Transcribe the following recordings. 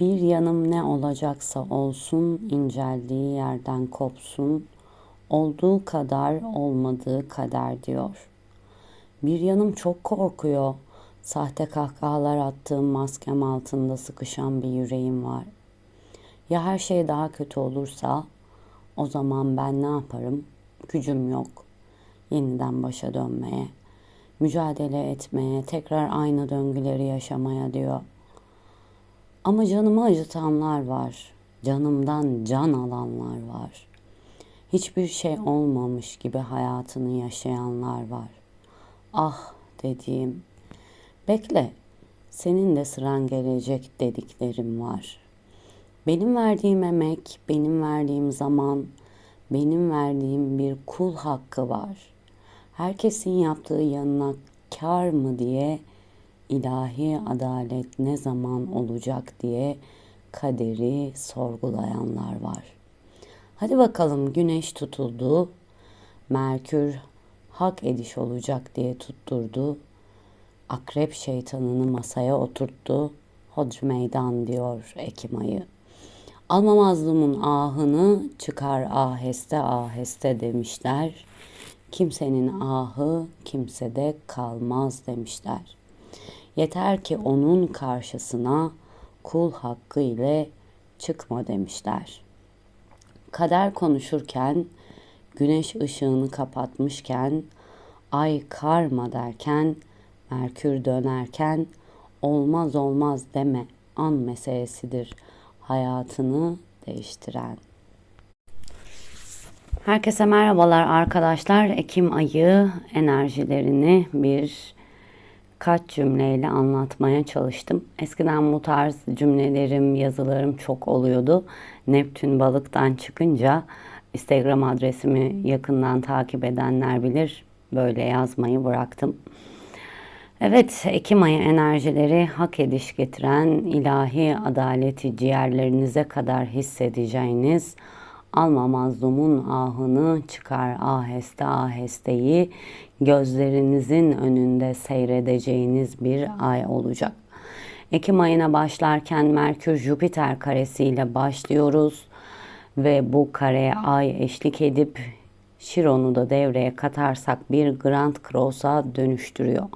Bir yanım ne olacaksa olsun, inceldiği yerden kopsun, olduğu kadar olmadığı kader diyor. Bir yanım çok korkuyor, sahte kahkahalar attığım maskem altında sıkışan bir yüreğim var. Ya her şey daha kötü olursa, o zaman ben ne yaparım? Gücüm yok. Yeniden başa dönmeye, mücadele etmeye, tekrar aynı döngüleri yaşamaya diyor. Ama canımı acıtanlar var. Canımdan can alanlar var. Hiçbir şey olmamış gibi hayatını yaşayanlar var. Ah dediğim, bekle, senin de sıran gelecek dediklerim var. Benim verdiğim emek, benim verdiğim zaman, benim verdiğim bir kul hakkı var. Herkesin yaptığı yanına kar mı diye ilahi adalet ne zaman olacak diye kaderi sorgulayanlar var. Hadi bakalım güneş tutuldu. Merkür hak ediş olacak diye tutturdu. Akrep şeytanını masaya oturttu. Hodri meydan diyor Ekim ayı. Alma mazlumun ahını çıkar aheste aheste demişler. Kimsenin ahı kimsede kalmaz demişler. Yeter ki onun karşısına kul hakkı ile çıkma demişler. Kader konuşurken, güneş ışığını kapatmışken, ay karma derken, Merkür dönerken olmaz olmaz deme an meselesidir hayatını değiştiren. Herkese merhabalar arkadaşlar. Ekim ayı enerjilerini bir kaç cümleyle anlatmaya çalıştım. Eskiden bu tarz cümlelerim, yazılarım çok oluyordu. Neptün balıktan çıkınca Instagram adresimi yakından takip edenler bilir. Böyle yazmayı bıraktım. Evet, Ekim ayı enerjileri hak ediş getiren ilahi adaleti ciğerlerinize kadar hissedeceğiniz alma mazlumun ahını çıkar aheste ahesteyi gözlerinizin önünde seyredeceğiniz bir ay olacak. Ekim ayına başlarken Merkür Jüpiter karesiyle başlıyoruz ve bu kareye ay eşlik edip Şiron'u da devreye katarsak bir Grand Cross'a dönüştürüyor.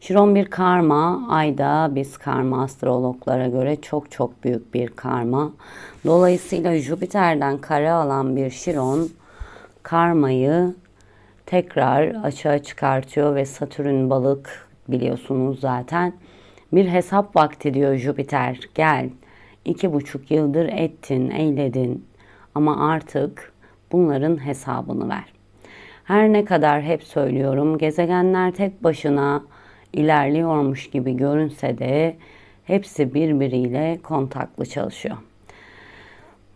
Şiron bir karma, ayda biz karma astrologlara göre çok çok büyük bir karma. Dolayısıyla Jüpiter'den kare alan bir Şiron karmayı tekrar açığa çıkartıyor ve Satürn balık biliyorsunuz zaten. Bir hesap vakti diyor Jüpiter gel iki buçuk yıldır ettin eyledin ama artık bunların hesabını ver. Her ne kadar hep söylüyorum gezegenler tek başına ilerliyormuş gibi görünse de hepsi birbiriyle kontaklı çalışıyor.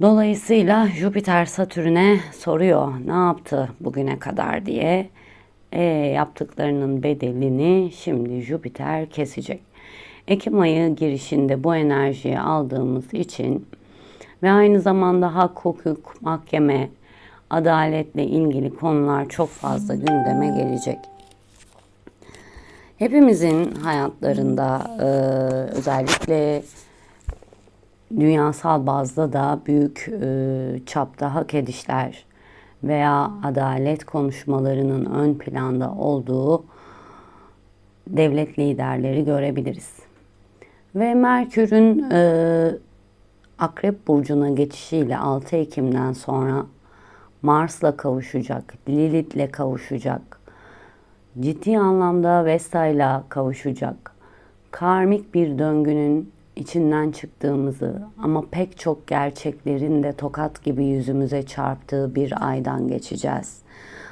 Dolayısıyla Jüpiter Satürn'e soruyor ne yaptı bugüne kadar diye. E, yaptıklarının bedelini şimdi Jüpiter kesecek. Ekim ayı girişinde bu enerjiyi aldığımız için ve aynı zamanda hak, hukuk, mahkeme, adaletle ilgili konular çok fazla gündeme gelecek. Hepimizin hayatlarında e, özellikle dünyasal bazda da büyük e, çapta hak edişler veya adalet konuşmalarının ön planda olduğu devlet liderleri görebiliriz. Ve Merkür'ün e, Akrep Burcu'na geçişiyle 6 Ekim'den sonra Mars'la kavuşacak, Lilith'le kavuşacak, ciddi anlamda Vesta'yla kavuşacak, karmik bir döngünün içinden çıktığımızı ama pek çok gerçeklerin de tokat gibi yüzümüze çarptığı bir aydan geçeceğiz.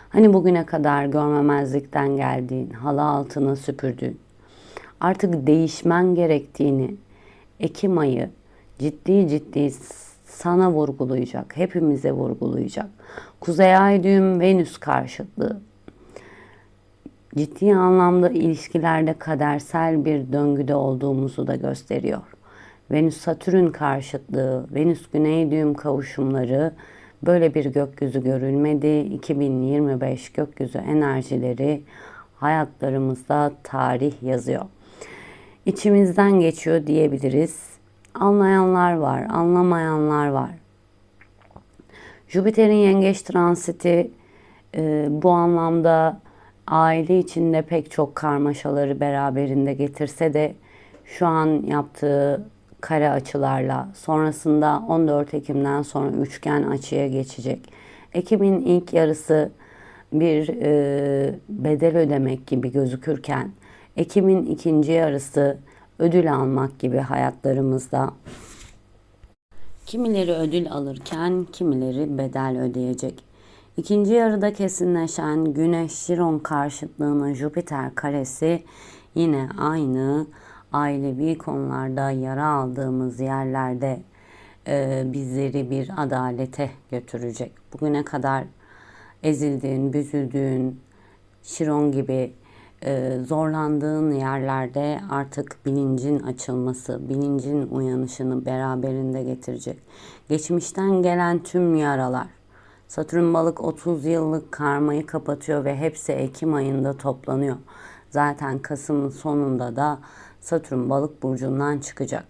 Hani bugüne kadar görmemezlikten geldiğin, halı altına süpürdüğün, artık değişmen gerektiğini Ekim ayı ciddi ciddi sana vurgulayacak, hepimize vurgulayacak. Kuzey ay düğüm Venüs karşıtlığı. Ciddi anlamda ilişkilerde kadersel bir döngüde olduğumuzu da gösteriyor. Venüs Satürn karşıtlığı, Venüs Güney düğüm kavuşumları böyle bir gökyüzü görülmedi. 2025 gökyüzü enerjileri hayatlarımızda tarih yazıyor. İçimizden geçiyor diyebiliriz. Anlayanlar var, anlamayanlar var. Jüpiter'in yengeç transiti e, bu anlamda aile içinde pek çok karmaşaları beraberinde getirse de şu an yaptığı kare açılarla sonrasında 14 Ekim'den sonra üçgen açıya geçecek. Ekim'in ilk yarısı bir e, bedel ödemek gibi gözükürken Ekim'in ikinci yarısı ödül almak gibi hayatlarımızda kimileri ödül alırken kimileri bedel ödeyecek. İkinci yarıda kesinleşen Güneş Şiron karşıtlığına Jüpiter karesi yine aynı ailevi konularda yara aldığımız yerlerde e, bizleri bir adalete götürecek. Bugüne kadar ezildiğin, büzüldüğün, Şiron gibi e, zorlandığın yerlerde artık bilincin açılması, bilincin uyanışını beraberinde getirecek. Geçmişten gelen tüm yaralar, Satürn balık 30 yıllık karmayı kapatıyor ve hepsi Ekim ayında toplanıyor. Zaten Kasım'ın sonunda da Satürn balık burcundan çıkacak.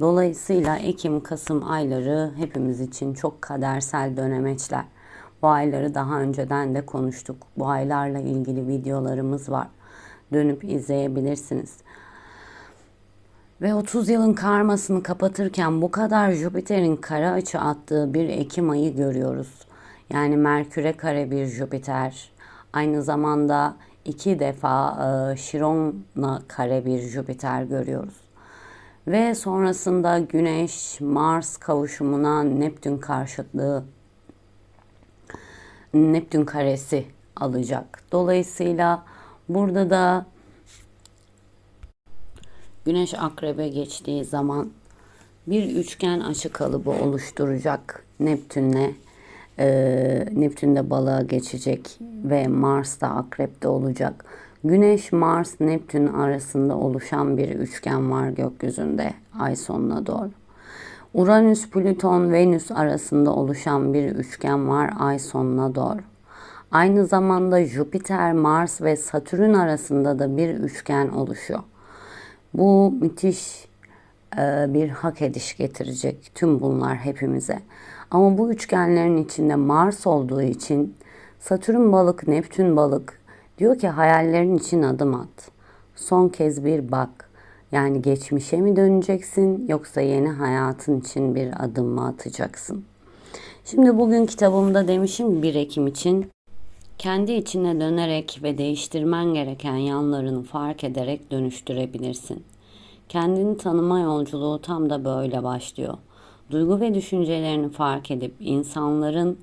Dolayısıyla Ekim-Kasım ayları hepimiz için çok kadersel dönemeçler. Bu ayları daha önceden de konuştuk. Bu aylarla ilgili videolarımız var. Dönüp izleyebilirsiniz. Ve 30 yılın karmasını kapatırken bu kadar Jüpiter'in kara açı attığı bir Ekim ayı görüyoruz. Yani Merkür'e kare bir Jüpiter. Aynı zamanda iki defa e, kare bir Jüpiter görüyoruz. Ve sonrasında Güneş, Mars kavuşumuna Neptün karşıtlığı, Neptün karesi alacak. Dolayısıyla burada da Güneş akrebe geçtiği zaman bir üçgen açı kalıbı oluşturacak Neptün'le e, Neptün de balığa geçecek ve Mars da akrepte olacak. Güneş, Mars, Neptün arasında oluşan bir üçgen var gökyüzünde ay sonuna doğru. Uranüs, Plüton, Venüs arasında oluşan bir üçgen var ay sonuna doğru. Aynı zamanda Jüpiter, Mars ve Satürn arasında da bir üçgen oluşuyor. Bu müthiş e, bir hak ediş getirecek tüm bunlar hepimize. Ama bu üçgenlerin içinde Mars olduğu için Satürn balık, Neptün balık diyor ki hayallerin için adım at. Son kez bir bak. Yani geçmişe mi döneceksin yoksa yeni hayatın için bir adım mı atacaksın? Şimdi bugün kitabımda demişim 1 Ekim için kendi içine dönerek ve değiştirmen gereken yanlarını fark ederek dönüştürebilirsin. Kendini tanıma yolculuğu tam da böyle başlıyor. Duygu ve düşüncelerini fark edip insanların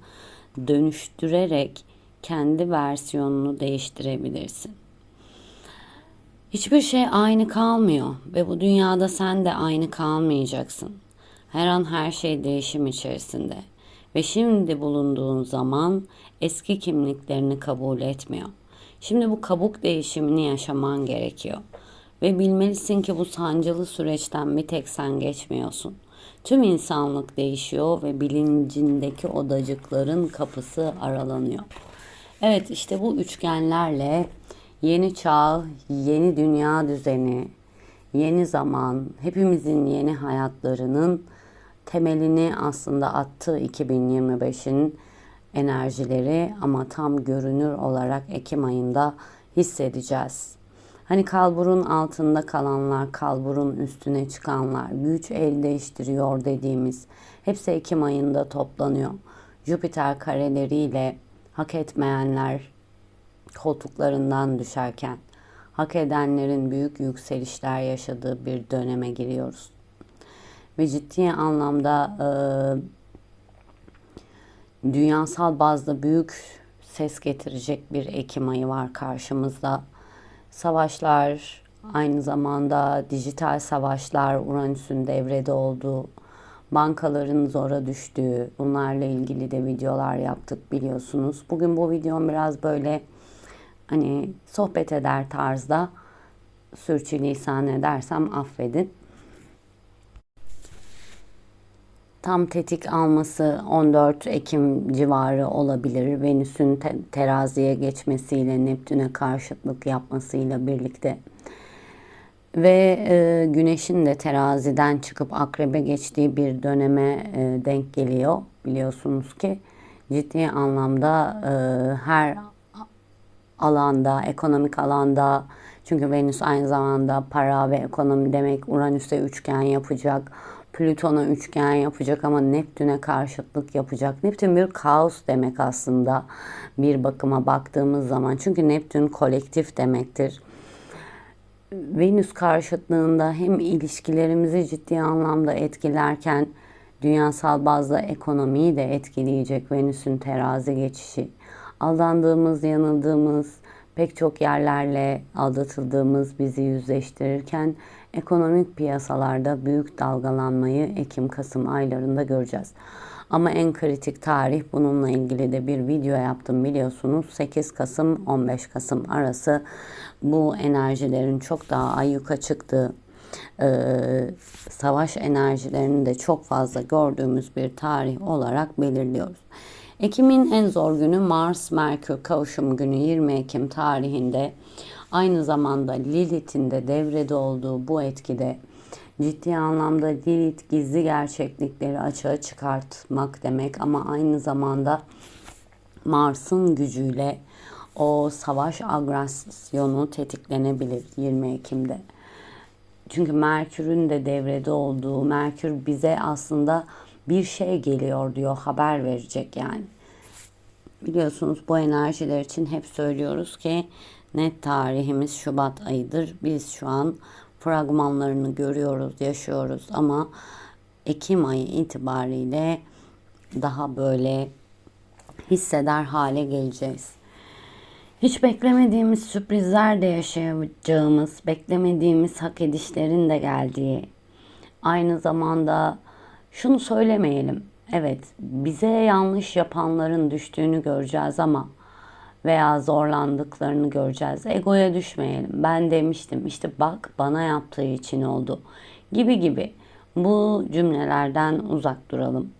dönüştürerek kendi versiyonunu değiştirebilirsin. Hiçbir şey aynı kalmıyor ve bu dünyada sen de aynı kalmayacaksın. Her an her şey değişim içerisinde ve şimdi bulunduğun zaman eski kimliklerini kabul etmiyor. Şimdi bu kabuk değişimini yaşaman gerekiyor. Ve bilmelisin ki bu sancılı süreçten bir tek sen geçmiyorsun. Tüm insanlık değişiyor ve bilincindeki odacıkların kapısı aralanıyor. Evet işte bu üçgenlerle yeni çağ, yeni dünya düzeni, yeni zaman, hepimizin yeni hayatlarının temelini aslında attı 2025'in enerjileri ama tam görünür olarak Ekim ayında hissedeceğiz. Hani kalburun altında kalanlar, kalburun üstüne çıkanlar, güç el değiştiriyor dediğimiz hepsi Ekim ayında toplanıyor. Jüpiter kareleriyle hak etmeyenler koltuklarından düşerken hak edenlerin büyük yükselişler yaşadığı bir döneme giriyoruz. Ve ciddi anlamda e, dünyasal bazda büyük ses getirecek bir Ekim ayı var karşımızda savaşlar, aynı zamanda dijital savaşlar, Uranüs'ün devrede olduğu, bankaların zora düştüğü, bunlarla ilgili de videolar yaptık biliyorsunuz. Bugün bu videom biraz böyle hani sohbet eder tarzda sürçülisan edersem affedin. Tam tetik alması 14 Ekim civarı olabilir. Venüs'ün te- teraziye geçmesiyle Neptün'e karşıtlık yapmasıyla birlikte. Ve e, güneşin de teraziden çıkıp akrebe geçtiği bir döneme e, denk geliyor. Biliyorsunuz ki ciddi anlamda e, her alanda, ekonomik alanda çünkü Venüs aynı zamanda para ve ekonomi demek Uranüs'e üçgen yapacak. Plüton'a üçgen yapacak ama Neptün'e karşıtlık yapacak. Neptün bir kaos demek aslında bir bakıma baktığımız zaman. Çünkü Neptün kolektif demektir. Venüs karşıtlığında hem ilişkilerimizi ciddi anlamda etkilerken dünyasal bazda ekonomiyi de etkileyecek Venüs'ün terazi geçişi. Aldandığımız, yanıldığımız, pek çok yerlerle aldatıldığımız bizi yüzleştirirken ekonomik piyasalarda büyük dalgalanmayı Ekim-Kasım aylarında göreceğiz. Ama en kritik tarih bununla ilgili de bir video yaptım biliyorsunuz. 8 Kasım 15 Kasım arası bu enerjilerin çok daha ayyuka çıktığı e, savaş enerjilerini de çok fazla gördüğümüz bir tarih olarak belirliyoruz. Ekim'in en zor günü Mars-Merkür kavuşum günü 20 Ekim tarihinde aynı zamanda Lilith'in de devrede olduğu bu etkide ciddi anlamda Lilith gizli gerçeklikleri açığa çıkartmak demek ama aynı zamanda Mars'ın gücüyle o savaş agresyonu tetiklenebilir 20 Ekim'de. Çünkü Merkür'ün de devrede olduğu, Merkür bize aslında bir şey geliyor diyor, haber verecek yani. Biliyorsunuz bu enerjiler için hep söylüyoruz ki net tarihimiz Şubat ayıdır. Biz şu an fragmanlarını görüyoruz, yaşıyoruz ama Ekim ayı itibariyle daha böyle hisseder hale geleceğiz. Hiç beklemediğimiz sürprizler de yaşayacağımız, beklemediğimiz hak edişlerin de geldiği, aynı zamanda şunu söylemeyelim. Evet, bize yanlış yapanların düştüğünü göreceğiz ama veya zorlandıklarını göreceğiz. Egoya düşmeyelim. Ben demiştim işte bak bana yaptığı için oldu gibi gibi. Bu cümlelerden uzak duralım.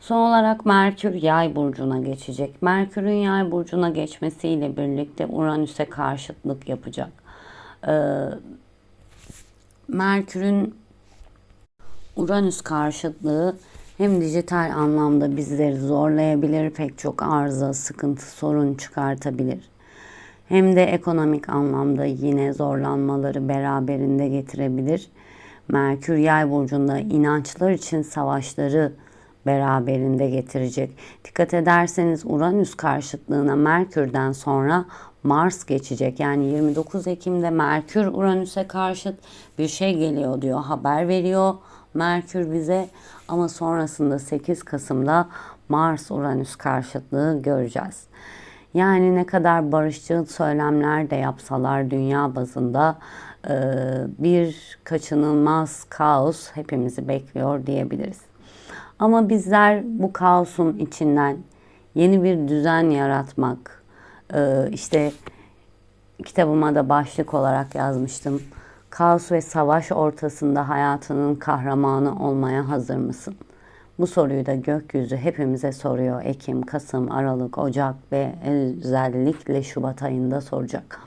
Son olarak Merkür yay burcuna geçecek. Merkür'ün yay burcuna geçmesiyle birlikte Uranüs'e karşıtlık yapacak. Ee, Merkür'ün Uranüs karşıtlığı hem dijital anlamda bizleri zorlayabilir, pek çok arıza, sıkıntı, sorun çıkartabilir. Hem de ekonomik anlamda yine zorlanmaları beraberinde getirebilir. Merkür yay burcunda inançlar için savaşları beraberinde getirecek. Dikkat ederseniz Uranüs karşıtlığına Merkür'den sonra Mars geçecek. Yani 29 Ekim'de Merkür Uranüs'e karşıt bir şey geliyor diyor, haber veriyor. Merkür bize ama sonrasında 8 Kasım'da Mars Uranüs karşıtlığı göreceğiz. Yani ne kadar barışçıl söylemler de yapsalar dünya bazında e, bir kaçınılmaz kaos hepimizi bekliyor diyebiliriz. Ama bizler bu kaosun içinden yeni bir düzen yaratmak, e, işte kitabıma da başlık olarak yazmıştım Kaos ve savaş ortasında hayatının kahramanı olmaya hazır mısın? Bu soruyu da gökyüzü hepimize soruyor. Ekim, Kasım, Aralık, Ocak ve özellikle Şubat ayında soracak.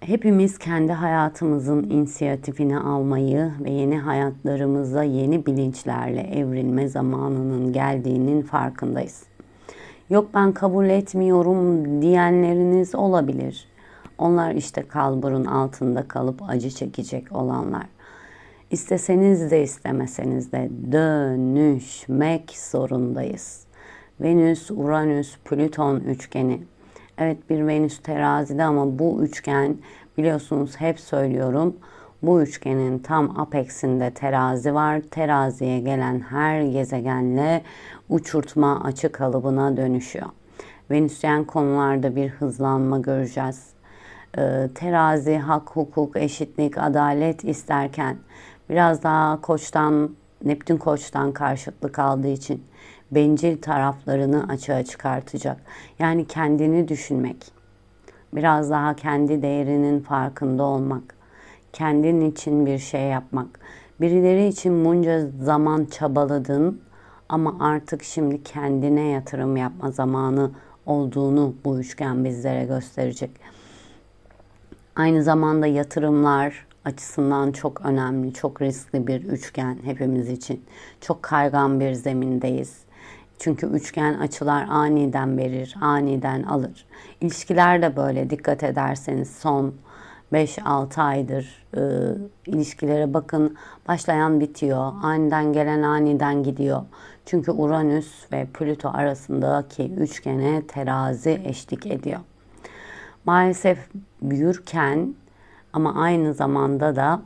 Hepimiz kendi hayatımızın inisiyatifini almayı ve yeni hayatlarımıza yeni bilinçlerle evrilme zamanının geldiğinin farkındayız. Yok ben kabul etmiyorum diyenleriniz olabilir. Onlar işte kalburun altında kalıp acı çekecek olanlar. İsteseniz de istemeseniz de dönüşmek zorundayız. Venüs, Uranüs, Plüton üçgeni. Evet bir Venüs terazide ama bu üçgen biliyorsunuz hep söylüyorum. Bu üçgenin tam apexinde terazi var. Teraziye gelen her gezegenle uçurtma açı kalıbına dönüşüyor. Venüsyen konularda bir hızlanma göreceğiz terazi, hak, hukuk, eşitlik, adalet isterken biraz daha koçtan, Neptün koçtan karşıtlık aldığı için bencil taraflarını açığa çıkartacak. Yani kendini düşünmek, biraz daha kendi değerinin farkında olmak, kendin için bir şey yapmak. Birileri için bunca zaman çabaladın ama artık şimdi kendine yatırım yapma zamanı olduğunu bu üçgen bizlere gösterecek. Aynı zamanda yatırımlar açısından çok önemli, çok riskli bir üçgen hepimiz için. Çok kaygan bir zemindeyiz. Çünkü üçgen açılar aniden verir, aniden alır. İlişkiler de böyle dikkat ederseniz son 5-6 aydır e, ilişkilere bakın başlayan bitiyor. Aniden gelen aniden gidiyor. Çünkü Uranüs ve Plüto arasındaki üçgene terazi eşlik ediyor. Maalesef büyürken ama aynı zamanda da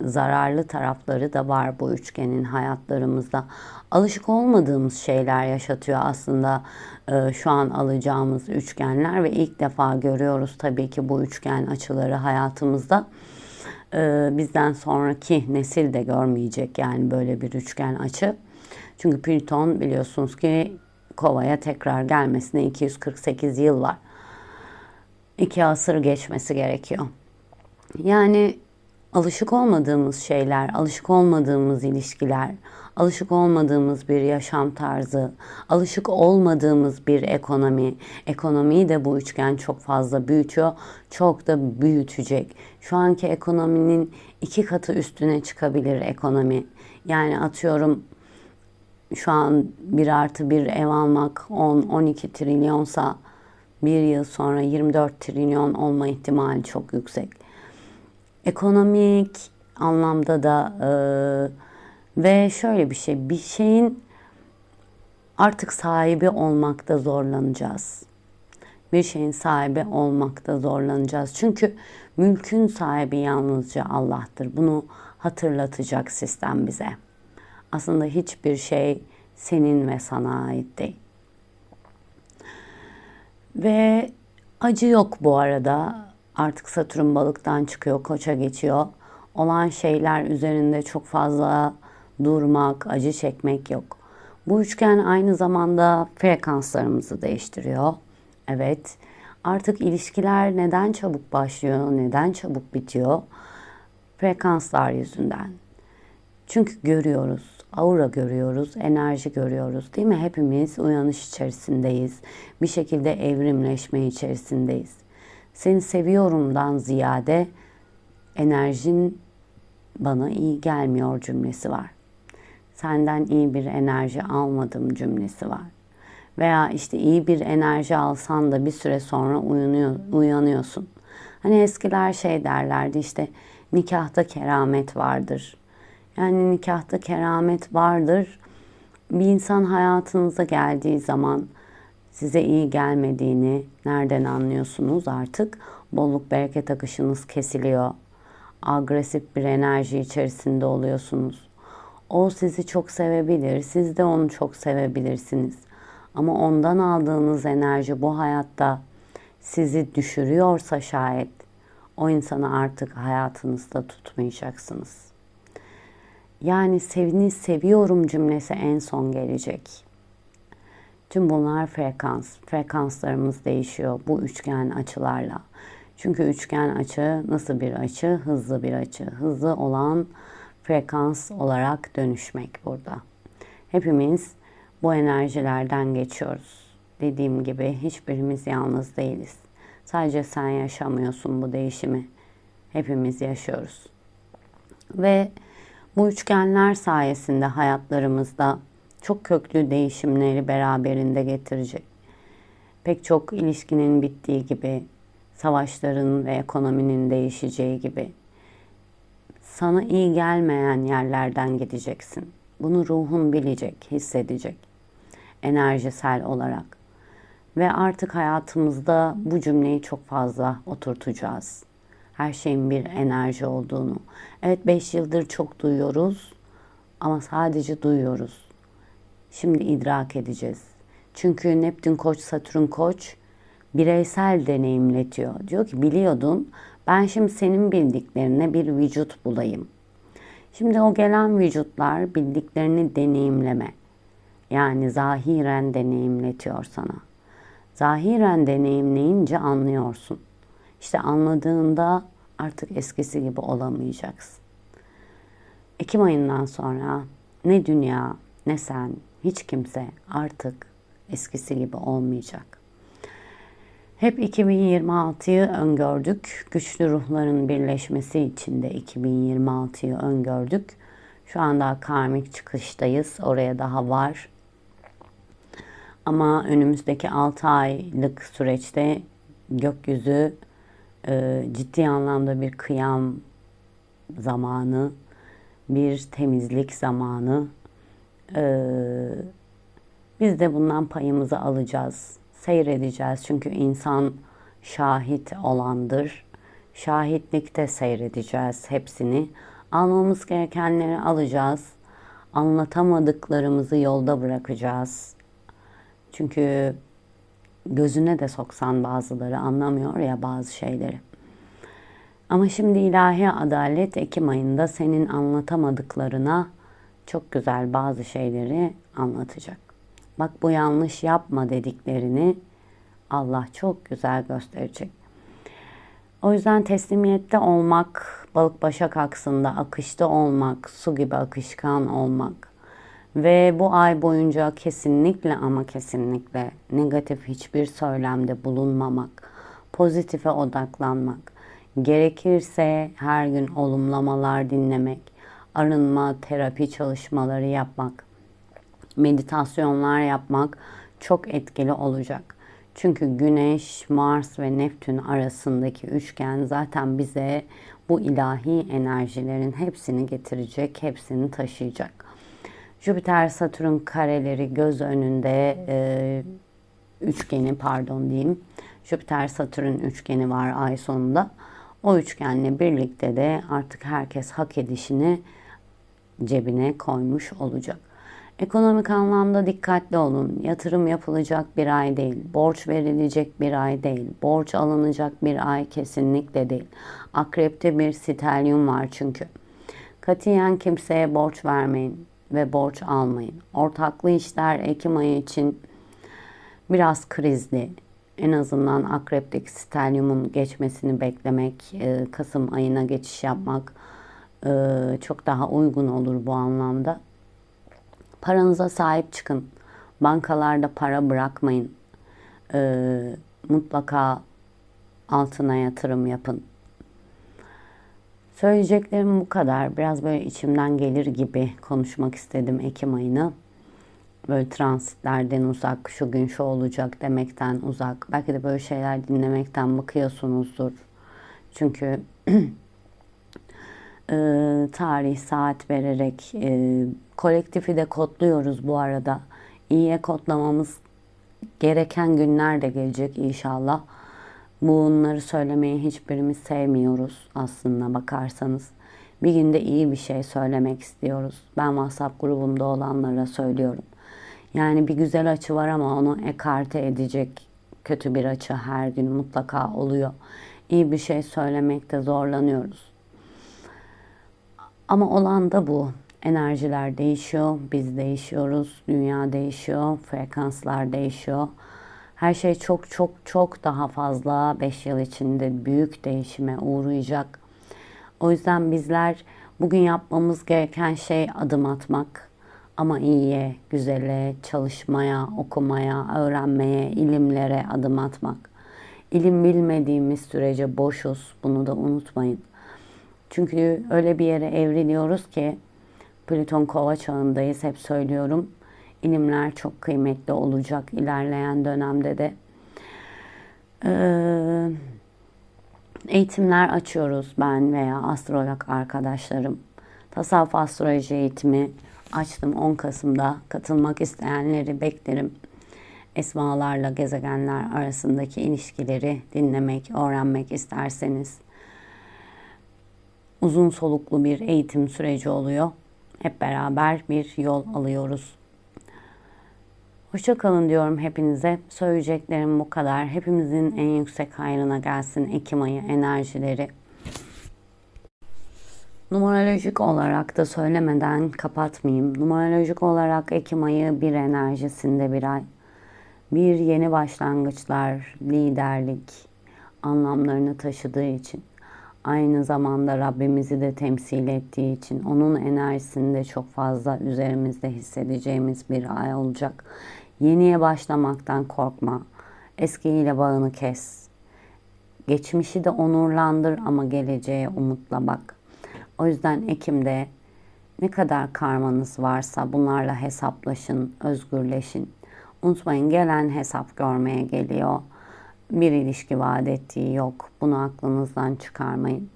zararlı tarafları da var bu üçgenin hayatlarımızda. Alışık olmadığımız şeyler yaşatıyor aslında e, şu an alacağımız üçgenler ve ilk defa görüyoruz tabii ki bu üçgen açıları hayatımızda. E, bizden sonraki nesil de görmeyecek yani böyle bir üçgen açı. Çünkü Plüton biliyorsunuz ki Kova'ya tekrar gelmesine 248 yıl var. İki asır geçmesi gerekiyor. Yani alışık olmadığımız şeyler, alışık olmadığımız ilişkiler, alışık olmadığımız bir yaşam tarzı, alışık olmadığımız bir ekonomi. Ekonomiyi de bu üçgen çok fazla büyütüyor, çok da büyütecek. Şu anki ekonominin iki katı üstüne çıkabilir ekonomi. Yani atıyorum şu an bir artı bir ev almak 10-12 trilyonsa bir yıl sonra 24 trilyon olma ihtimali çok yüksek. Ekonomik anlamda da e, ve şöyle bir şey, bir şeyin artık sahibi olmakta zorlanacağız. Bir şeyin sahibi olmakta zorlanacağız. Çünkü mülkün sahibi yalnızca Allah'tır. Bunu hatırlatacak sistem bize. Aslında hiçbir şey senin ve sana ait değil. Ve acı yok bu arada. Artık Satürn balıktan çıkıyor, koça geçiyor. Olan şeyler üzerinde çok fazla durmak, acı çekmek yok. Bu üçgen aynı zamanda frekanslarımızı değiştiriyor. Evet. Artık ilişkiler neden çabuk başlıyor, neden çabuk bitiyor? Frekanslar yüzünden. Çünkü görüyoruz, aura görüyoruz, enerji görüyoruz değil mi? Hepimiz uyanış içerisindeyiz. Bir şekilde evrimleşme içerisindeyiz. Seni seviyorumdan ziyade enerjin bana iyi gelmiyor cümlesi var. Senden iyi bir enerji almadım cümlesi var. Veya işte iyi bir enerji alsan da bir süre sonra uyanıyor, uyanıyorsun. Hani eskiler şey derlerdi işte nikahta keramet vardır. Yani nikahta keramet vardır. Bir insan hayatınıza geldiği zaman size iyi gelmediğini nereden anlıyorsunuz artık? Bolluk bereket akışınız kesiliyor. Agresif bir enerji içerisinde oluyorsunuz. O sizi çok sevebilir, siz de onu çok sevebilirsiniz. Ama ondan aldığınız enerji bu hayatta sizi düşürüyorsa şayet o insanı artık hayatınızda tutmayacaksınız. Yani sevini seviyorum cümlesi en son gelecek. Tüm bunlar frekans. Frekanslarımız değişiyor bu üçgen açılarla. Çünkü üçgen açı nasıl bir açı? Hızlı bir açı. Hızlı olan frekans olarak dönüşmek burada. Hepimiz bu enerjilerden geçiyoruz. Dediğim gibi hiçbirimiz yalnız değiliz. Sadece sen yaşamıyorsun bu değişimi. Hepimiz yaşıyoruz. Ve bu üçgenler sayesinde hayatlarımızda çok köklü değişimleri beraberinde getirecek. Pek çok ilişkinin bittiği gibi, savaşların ve ekonominin değişeceği gibi sana iyi gelmeyen yerlerden gideceksin. Bunu ruhun bilecek, hissedecek. Enerjisel olarak. Ve artık hayatımızda bu cümleyi çok fazla oturtacağız. Her şeyin bir enerji olduğunu. Evet 5 yıldır çok duyuyoruz ama sadece duyuyoruz. Şimdi idrak edeceğiz. Çünkü Neptün Koç, Satürn Koç bireysel deneyimletiyor. Diyor ki biliyordun ben şimdi senin bildiklerine bir vücut bulayım. Şimdi o gelen vücutlar bildiklerini deneyimleme. Yani zahiren deneyimletiyor sana. Zahiren deneyimleyince anlıyorsun. İşte anladığında artık eskisi gibi olamayacaksın. Ekim ayından sonra ne dünya ne sen hiç kimse artık eskisi gibi olmayacak. Hep 2026'yı öngördük. Güçlü ruhların birleşmesi için de 2026'yı öngördük. Şu anda karmik çıkıştayız. Oraya daha var. Ama önümüzdeki 6 aylık süreçte gökyüzü e, ciddi anlamda bir kıyam zamanı, bir temizlik zamanı. E, biz de bundan payımızı alacağız, seyredeceğiz. Çünkü insan şahit olandır. Şahitlikte seyredeceğiz hepsini. Almamız gerekenleri alacağız. Anlatamadıklarımızı yolda bırakacağız. Çünkü gözüne de soksan bazıları anlamıyor ya bazı şeyleri. Ama şimdi ilahi adalet Ekim ayında senin anlatamadıklarına çok güzel bazı şeyleri anlatacak. Bak bu yanlış yapma dediklerini Allah çok güzel gösterecek. O yüzden teslimiyette olmak, balık başak aksında akışta olmak, su gibi akışkan olmak ve bu ay boyunca kesinlikle ama kesinlikle negatif hiçbir söylemde bulunmamak, pozitife odaklanmak, gerekirse her gün olumlamalar dinlemek, arınma, terapi çalışmaları yapmak, meditasyonlar yapmak çok etkili olacak. Çünkü Güneş, Mars ve Neptün arasındaki üçgen zaten bize bu ilahi enerjilerin hepsini getirecek, hepsini taşıyacak. Jüpiter, Satürn kareleri göz önünde e, üçgeni pardon diyeyim. Jüpiter, Satürn üçgeni var ay sonunda. O üçgenle birlikte de artık herkes hak edişini cebine koymuş olacak. Ekonomik anlamda dikkatli olun. Yatırım yapılacak bir ay değil. Borç verilecek bir ay değil. Borç alınacak bir ay kesinlikle değil. Akrepte bir stelyum var çünkü. Katiyen kimseye borç vermeyin ve borç almayın. Ortaklı işler Ekim ayı için biraz krizli. En azından akrepteki stelyumun geçmesini beklemek, e, Kasım ayına geçiş yapmak e, çok daha uygun olur bu anlamda. Paranıza sahip çıkın. Bankalarda para bırakmayın. Ee, mutlaka altına yatırım yapın. Söyleyeceklerim bu kadar. Biraz böyle içimden gelir gibi konuşmak istedim Ekim ayını. Böyle transitlerden uzak, şu gün şu olacak demekten uzak. Belki de böyle şeyler dinlemekten bakıyorsunuzdur. Çünkü e, tarih, saat vererek e, kolektifi de kodluyoruz bu arada. İyiye kodlamamız gereken günler de gelecek inşallah. Bunları söylemeyi hiçbirimiz sevmiyoruz aslında bakarsanız. Bir günde iyi bir şey söylemek istiyoruz. Ben WhatsApp grubumda olanlara söylüyorum. Yani bir güzel açı var ama onu ekarte edecek kötü bir açı her gün mutlaka oluyor. İyi bir şey söylemekte zorlanıyoruz. Ama olan da bu. Enerjiler değişiyor, biz değişiyoruz, dünya değişiyor, frekanslar değişiyor. Her şey çok çok çok daha fazla 5 yıl içinde büyük değişime uğrayacak. O yüzden bizler bugün yapmamız gereken şey adım atmak. Ama iyiye, güzele, çalışmaya, okumaya, öğrenmeye, ilimlere adım atmak. İlim bilmediğimiz sürece boşuz. Bunu da unutmayın. Çünkü öyle bir yere evriliyoruz ki Plüton kova çağındayız hep söylüyorum. İlimler çok kıymetli olacak ilerleyen dönemde de. Ee, eğitimler açıyoruz ben veya astrolog arkadaşlarım. Tasavvuf astroloji eğitimi açtım 10 Kasım'da. Katılmak isteyenleri beklerim. Esmalarla gezegenler arasındaki ilişkileri dinlemek, öğrenmek isterseniz uzun soluklu bir eğitim süreci oluyor. Hep beraber bir yol alıyoruz. Hoşça kalın diyorum hepinize. Söyleyeceklerim bu kadar. Hepimizin en yüksek hayrına gelsin Ekim ayı enerjileri. Numerolojik olarak da söylemeden kapatmayayım. Numerolojik olarak Ekim ayı bir enerjisinde bir ay. Bir yeni başlangıçlar, liderlik anlamlarını taşıdığı için aynı zamanda Rabbimizi de temsil ettiği için onun enerjisini de çok fazla üzerimizde hissedeceğimiz bir ay olacak. Yeniye başlamaktan korkma. Eskiyle bağını kes. Geçmişi de onurlandır ama geleceğe umutla bak. O yüzden Ekim'de ne kadar karmanız varsa bunlarla hesaplaşın, özgürleşin. Unutmayın gelen hesap görmeye geliyor. Bir ilişki vaat ettiği yok. Bunu aklınızdan çıkarmayın.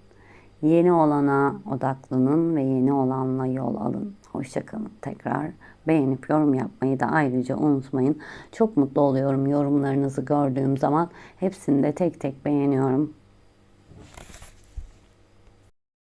Yeni olana odaklanın ve yeni olanla yol alın. Hoşçakalın. Tekrar beğenip yorum yapmayı da ayrıca unutmayın. Çok mutlu oluyorum yorumlarınızı gördüğüm zaman. Hepsini de tek tek beğeniyorum.